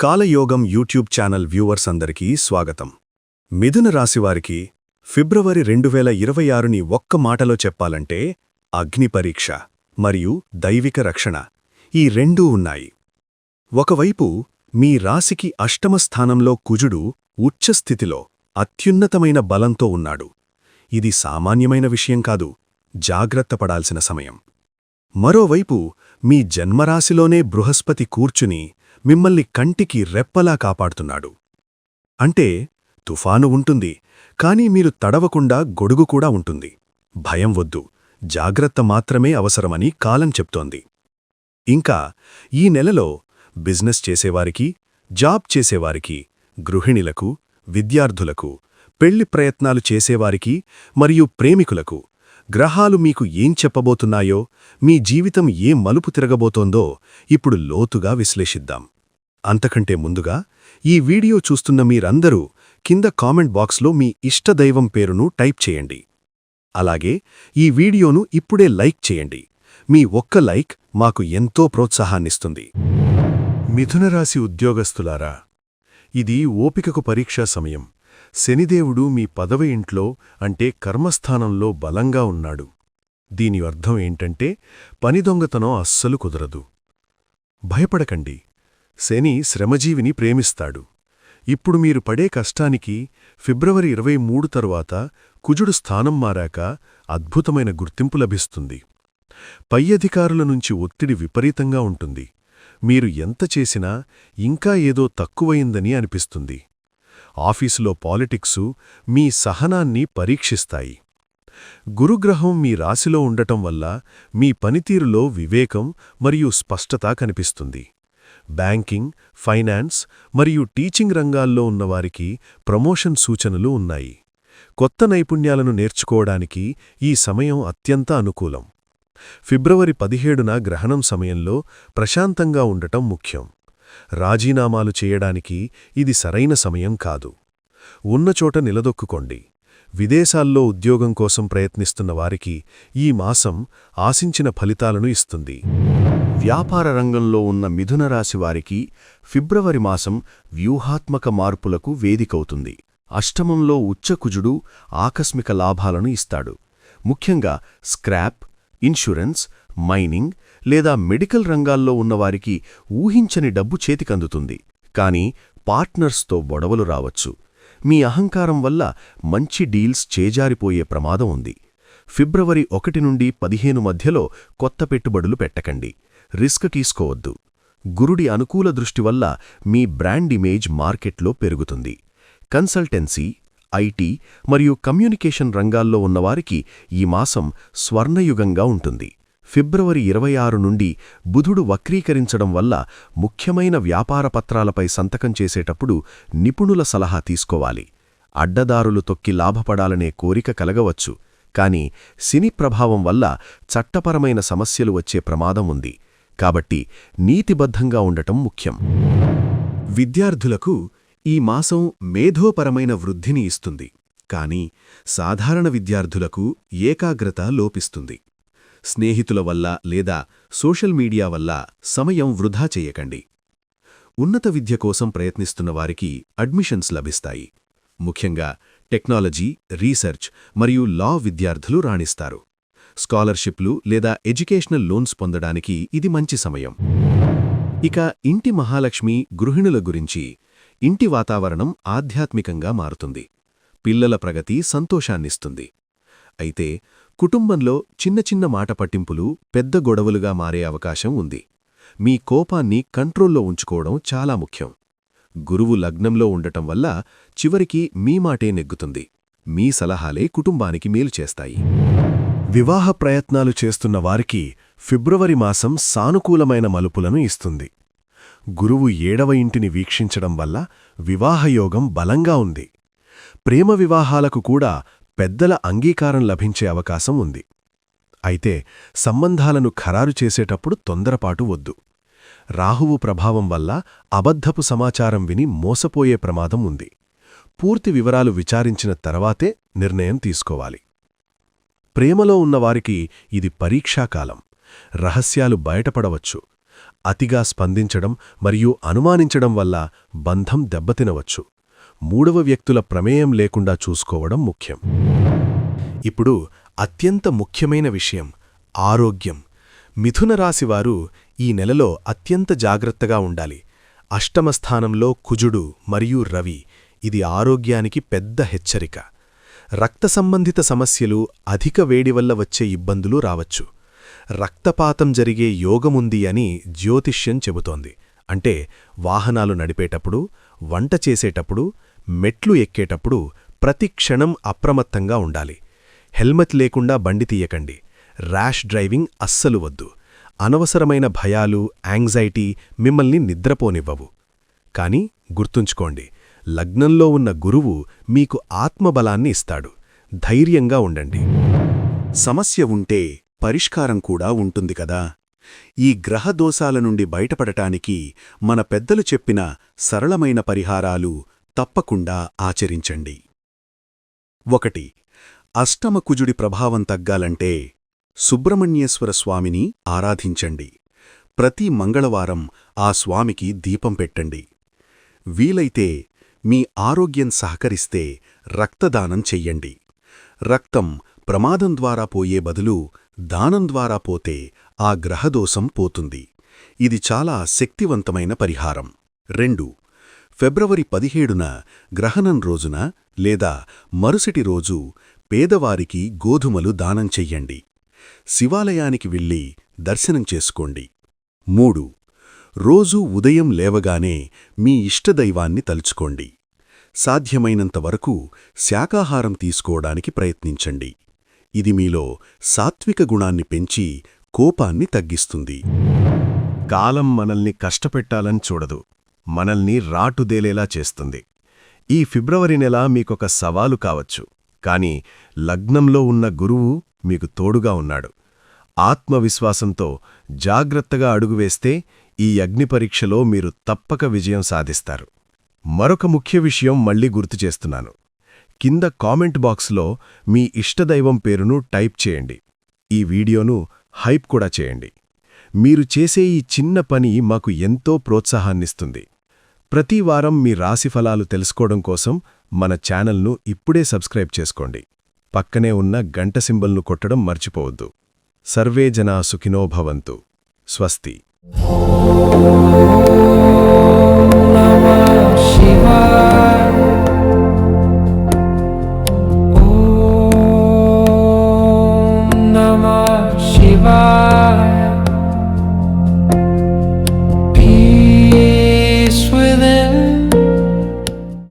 కాలయోగం YouTube channel viewers అందరికీ స్వాగతం. మిథున రాశివారికి ఫిబ్రవరి రెండు వేల ఇరవై ఆరుని ఒక్క మాటలో చెప్పాలంటే అగ్నిపరీక్ష మరియు దైవిక రక్షణ ఈ రెండూ ఉన్నాయి. ఒకవైపు మీ రాశికి అష్టమ స్థానంలో కుజుడు ఉచ్చస్థితిలో అత్యున్నతమైన బలంతో ఉన్నాడు. ఇది సామాన్యమైన విషయం కాదు జాగ్రత్త పడాల్సిన సమయం. మరోవైపు మీ జన్మరాశిలోనే బృహస్పతి కూర్చుని మిమ్మల్ని కంటికి రెప్పలా కాపాడుతున్నాడు. అంటే తుఫాను ఉంటుంది కాని మీరు తడవకుండా గొడుగు కూడా ఉంటుంది. భయం వద్దు జాగ్రత్త మాత్రమే అవసరమని కాలం చెప్తోంది. ఇంకా ఈ నెలలో బిజినెస్ చేసేవారికి జాబ్ చేసేవారికి గృహిణిలకు విద్యార్థులకు పెళ్ళి ప్రయత్నాలు చేసేవారికి మరియు ప్రేమికులకు గ్రహాలు మీకు ఏం చెప్పబోతున్నాయో మీ జీవితం ఏ మలుపు తిరగబోతోందో ఇప్పుడు లోతుగా విశ్లేషిద్దాం. అంతకంటే ముందుగా ఈ వీడియో చూస్తున్న మీరందరూ కింద కామెంట్ బాక్స్లో మీ ఇష్టదైవం పేరును టైప్ చేయండి. అలాగే ఈ వీడియోను ఇప్పుడే లైక్ చేయండి. మీ ఒక్క లైక్ మాకు ఎంతో ప్రోత్సాహాన్నిస్తుంది. మిథునరాశి ఉద్యోగస్తులారా ఇది ఓపికకు పరీక్షా సమయం. శనిదేవుడు మీ పదవి ఇంట్లో అంటే కర్మస్థానంలో బలంగా ఉన్నాడు. దీని అర్థం ఏంటంటే పని దొంగతనం అస్సలు కుదరదు. భయపడకండి. శని శ్రమజీవిని ప్రేమిస్తాడు. ఇప్పుడు మీరు పడే కష్టానికి ఫిబ్రవరి ఇరవై మూడు తరువాత కుజుడు స్థానం మారాక అద్భుతమైన గుర్తింపు లభిస్తుంది. పై అధికారుల నుంచి ఒత్తిడి విపరీతంగా ఉంటుంది. మీరు ఎంత చేసినా ఇంకా ఏదో తక్కువయిందని అనిపిస్తుంది. ఆఫీసులో పాలిటిక్సు మీ సహనాన్ని పరీక్షిస్తాయి. గురుగ్రహం మీ రాశిలో ఉండటం వల్ల మీ పనితీరులో వివేకం మరియు స్పష్టత కనిపిస్తుంది. బ్యాంకింగ్ ఫైనాన్స్ మరియు టీచింగ్ రంగాల్లో ఉన్నవారికి ప్రమోషన్ సూచనలు ఉన్నాయి. కొత్త నైపుణ్యాలను నేర్చుకోవడానికి ఈ సమయం అత్యంత అనుకూలం. ఫిబ్రవరి పదిహేడున గ్రహణం సమయంలో ప్రశాంతంగా ఉండటం ముఖ్యం. రాజీనామాలు చేయడానికి ఇది సరైన సమయం కాదు. ఉన్నచోట నిలదొక్కుకోండి. విదేశాల్లో ఉద్యోగం కోసం ప్రయత్నిస్తున్న వారికి ఈ మాసం ఆశించిన ఫలితాలను ఇస్తుంది. వ్యాపార రంగంలో ఉన్న మిథున రాశి వారికి ఫిబ్రవరి మాసం వ్యూహాత్మక మార్పులకు వేదికవుతుంది. అష్టమంలో ఉచ్చకుజుడు ఆకస్మిక లాభాలను ఇస్తాడు. ముఖ్యంగా స్క్రాప్ ఇన్షూరెన్స్ మైనింగ్ లేదా మెడికల్ రంగాల్లో ఉన్నవారికి ఊహించని డబ్బు చేతికందుతుంది. కాని పార్ట్నర్స్తో గొడవలు రావచ్చు. మీ అహంకారం వల్ల మంచి డీల్స్ చేజారిపోయే ప్రమాదం ఉంది. ఫిబ్రవరి ఒకటి నుండి పదిహేను మధ్యలో కొత్త పెట్టుబడులు పెట్టకండి. రిస్క్ తీసుకోవద్దు. గురుడి అనుకూల దృష్టి వల్ల మీ బ్రాండ్ ఇమేజ్ మార్కెట్లో పెరుగుతుంది. కన్సల్టెన్సీ ఐటీ మరియు కమ్యూనికేషన్ రంగాల్లో ఉన్నవారికి ఈ మాసం స్వర్ణయుగంగా ఉంటుంది. ఫిబ్రవరి ఇరవై ఆరు నుండి బుధుడు వక్రీకరించడం వల్ల ముఖ్యమైన వ్యాపార పత్రాలపై సంతకం చేసేటప్పుడు నిపుణుల సలహా తీసుకోవాలి. అడ్డదారులు తొక్కి లాభపడాలనే కోరిక కలగవచ్చు. కాని సినీ ప్రభావం వల్ల చట్టపరమైన సమస్యలు వచ్చే ప్రమాదం ఉంది. కాబట్టి నీతిబద్ధంగా ఉండటం ముఖ్యం. విద్యార్థులకు ఈ మాసం మేధోపరమైన వృద్ధిని ఇస్తుంది. కాని సాధారణ విద్యార్థులకు ఏకాగ్రత లోపిస్తుంది. స్నేహితుల వల్ల లేదా సోషల్ మీడియా వల్ల సమయం వృధా చేయకండి. ఉన్నత విద్య కోసం ప్రయత్నిస్తున్న వారికి అడ్మిషన్స్ లభిస్తాయి. ముఖ్యంగా టెక్నాలజీ రీసెర్చ్ మరియు లా విద్యార్థులు రాణిస్తారు. స్కాలర్షిప్లు లేదా ఎడ్యుకేషనల్ లోన్స్ పొందడానికి ఇది మంచి సమయం. ఇక ఇంటి మహాలక్ష్మి గృహిణుల గురించి ఇంటి వాతావరణం ఆధ్యాత్మికంగా మారుతుంది. పిల్లల ప్రగతి సంతోషాన్నిస్తుంది. అయితే కుటుంబంలో చిన్న చిన్న మాట పట్టింపులు పెద్ద గొడవలుగా మారే అవకాశం ఉంది. మీ కోపాన్ని కంట్రోల్లో ఉంచుకోవడం చాలా ముఖ్యం. గురువు లగ్నంలో ఉండటం వల్ల చివరికి మీ మాటే నెగ్గుతుంది. మీ సలహాలే కుటుంబానికి మేలు చేస్తాయి. వివాహ ప్రయత్నాలు చేస్తున్న వారికి ఫిబ్రవరి మాసం సానుకూలమైన మలుపులను ఇస్తుంది. గురువు ఏడవ ఇంటిని వీక్షించడం వల్ల వివాహయోగం బలంగా ఉంది. ప్రేమ వివాహాలకు కూడా పెద్దల అంగీకారం లభించే అవకాశం ఉంది. అయితే సంబంధాలను ఖరారు చేసేటప్పుడు తొందరపాటు వద్దు. రాహువు ప్రభావం వల్ల అబద్ధపు సమాచారం విని మోసపోయే ప్రమాదం ఉంది. పూర్తి వివరాలు విచారించిన తర్వాతే నిర్ణయం తీసుకోవాలి. ప్రేమలో ఉన్నవారికి ఇది పరీక్షాకాలం రహస్యాలు బయటపడవచ్చు. అతిగా స్పందించడం మరియు అనుమానించడం వల్ల బంధం దెబ్బతినవచ్చు. మూడవ వ్యక్తుల ప్రమేయం లేకుండా చూసుకోవడం ముఖ్యం. ఇప్పుడు అత్యంత ముఖ్యమైన విషయం ఆరోగ్యం. మిథున రాశివారు ఈ నెలలో అత్యంత జాగ్రత్తగా ఉండాలి. అష్టమ స్థానంలో కుజుడు మరియు రవి ఇది ఆరోగ్యానికి పెద్ద హెచ్చరిక. రక్త సంబంధిత సమస్యలు అధిక వేడి వల్ల వచ్చే ఇబ్బందులు రావచ్చు. రక్తపాతం జరిగే యోగముంది అని జ్యోతిష్యం చెబుతోంది. అంటే వాహనాలు నడిపేటప్పుడు వంట చేసేటప్పుడు మెట్లు ఎక్కేటప్పుడు ప్రతి క్షణం అప్రమత్తంగా ఉండాలి. హెల్మెట్ లేకుండా బండి తీయకండి. ర్యాష్ డ్రైవింగ్ అస్సలు వద్దు. అనవసరమైన భయాలు యాంగ్జైటీ మిమ్మల్ని నిద్రపోనివ్వవు. కాని గుర్తుంచుకోండి లగ్నంలో ఉన్న గురువు మీకు ఆత్మబలాన్ని ఇస్తాడు. ధైర్యంగా ఉండండి. సమస్య ఉంటే పరిష్కారం కూడా ఉంటుంది కదా? ఈ గ్రహ దోషాల నుండి బయటపడటానికి మన పెద్దలు చెప్పిన సరళమైన పరిహారాలు తప్పకుండా ఆచరించండి. ఒకటి అష్టమకుజుడి ప్రభావం తగ్గాలంటే సుబ్రహ్మణ్యేశ్వర స్వామిని ఆరాధించండి. ప్రతి మంగళవారం ఆ స్వామికి దీపం పెట్టండి. వీలైతే మీ ఆరోగ్యం సహకరిస్తే రక్తదానం చెయ్యండి. రక్తం ప్రమాదం ద్వారా పోయే బదులు దానం ద్వారా పోతే ఆ గ్రహదోషం పోతుంది. ఇది చాలా శక్తివంతమైన పరిహారం. రెండు ఫిబ్రవరి పదిహేడున గ్రహణం రోజున లేదా మరుసటి రోజు పేదవారికి గోధుమలు దానం చెయ్యండి. శివాలయానికి వెళ్ళి దర్శనం చేసుకోండి. మూడు రోజూ ఉదయం లేవగానే మీ ఇష్టదైవాన్ని తలుచుకోండి. సాధ్యమైనంతవరకు శాకాహారం తీసుకోవడానికి ప్రయత్నించండి. ఇది మీలో సాత్విక గుణాన్ని పెంచి కోపాన్ని తగ్గిస్తుంది. కాలం మనల్ని కష్టపెట్టాలని చూడదు. మనల్ని రాటుదేలేలా చేస్తుంది. ఈ ఫిబ్రవరి నెల మీకొక సవాలు కావచ్చు. కాని లగ్నంలో ఉన్న గురువు మీకు తోడుగా ఉన్నాడు. ఆత్మవిశ్వాసంతో జాగ్రత్తగా అడుగువేస్తే ఈ అగ్నిపరీక్షలో మీరు తప్పక విజయం సాధిస్తారు. మరొక ముఖ్య విషయం మళ్ళీ గుర్తు చేస్తున్నాను. కింద కామెంట్ బాక్స్లో మీ ఇష్టదైవం పేరును టైప్ చేయండి. ఈ వీడియోను హైప్ కూడా చేయండి. మీరు చేసే ఈ చిన్న పని మాకు ఎంతో ప్రోత్సాహాన్నిస్తుంది. ప్రతివారం మీ రాశిఫలాలు తెలుసుకోవడం కోసం మన ఛానల్ను ఇప్పుడే సబ్స్క్రైబ్ చేసుకోండి. పక్కనే ఉన్న గంట సింబల్ను కొట్టడం మర్చిపోవద్దు. సర్వే జనా సుఖినోభవంతు స్వస్తి. శివా